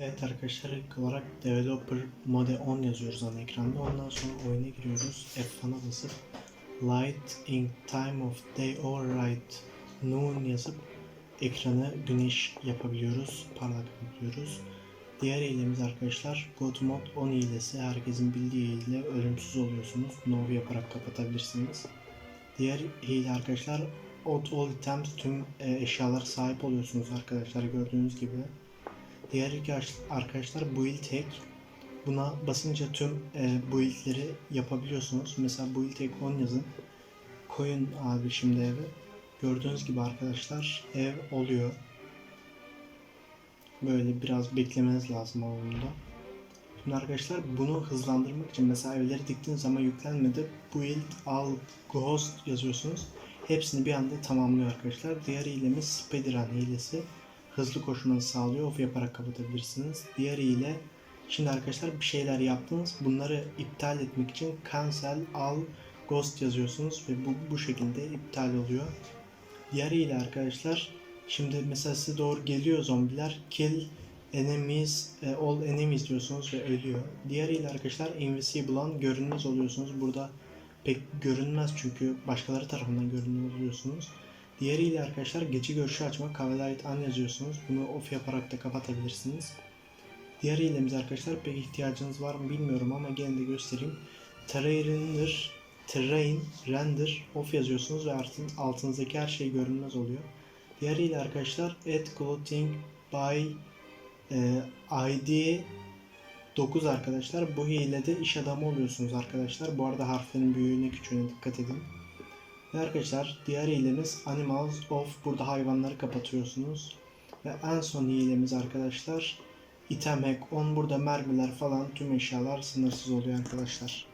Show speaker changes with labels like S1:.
S1: Evet arkadaşlar ilk olarak developer mode 10 yazıyoruz ana ekranda. Ondan sonra oyuna giriyoruz. F1'a basıp light in time of day or right noon yazıp ekranı güneş yapabiliyoruz. Parlak yapabiliyoruz. Diğer hilemiz arkadaşlar God Mode 10 hilesi. Herkesin bildiği hile ölümsüz oluyorsunuz. No yaparak kapatabilirsiniz. Diğer hile arkadaşlar Odd All Items tüm e, eşyalara sahip oluyorsunuz arkadaşlar gördüğünüz gibi. Diğer iki aş- arkadaşlar build hack. Buna basınca tüm e, build'leri yapabiliyorsunuz. Mesela build hack 10 yazın. Koyun abi şimdi eve. Gördüğünüz gibi arkadaşlar ev oluyor. Böyle biraz beklemeniz lazım oyunda. Şimdi arkadaşlar bunu hızlandırmak için mesela evleri diktiğiniz zaman yüklenmedi. Build al ghost yazıyorsunuz. Hepsini bir anda tamamlıyor arkadaşlar. Diğer hilemiz speedrun hilesi hızlı koşmanızı sağlıyor. Off yaparak kapatabilirsiniz. Diğer ile şimdi arkadaşlar bir şeyler yaptınız. Bunları iptal etmek için cancel al ghost yazıyorsunuz ve bu, bu şekilde iptal oluyor. Diğer ile arkadaşlar şimdi mesela size doğru geliyor zombiler kill enemies e, all enemies diyorsunuz ve ölüyor. Diğer ile arkadaşlar invisible an görünmez oluyorsunuz. Burada pek görünmez çünkü başkaları tarafından görünmez oluyorsunuz. Diğeriyle arkadaşlar gece görüşü açmak Cavalry an yazıyorsunuz. Bunu off yaparak da kapatabilirsiniz. Diğer hilemiz arkadaşlar pek ihtiyacınız var mı bilmiyorum ama gene de göstereyim. Terrain render, terrain render off yazıyorsunuz ve artık altınızdaki her şey görünmez oluyor. Diğer hile arkadaşlar add clothing by e, ID 9 arkadaşlar. Bu hilede iş adamı oluyorsunuz arkadaşlar. Bu arada harflerin büyüğüne küçüğüne dikkat edin. Ve arkadaşlar diğer hilemiz Animals of. Burada hayvanları kapatıyorsunuz. Ve en son hilemiz arkadaşlar Item Hack 10. Burada mermiler falan tüm eşyalar sınırsız oluyor arkadaşlar.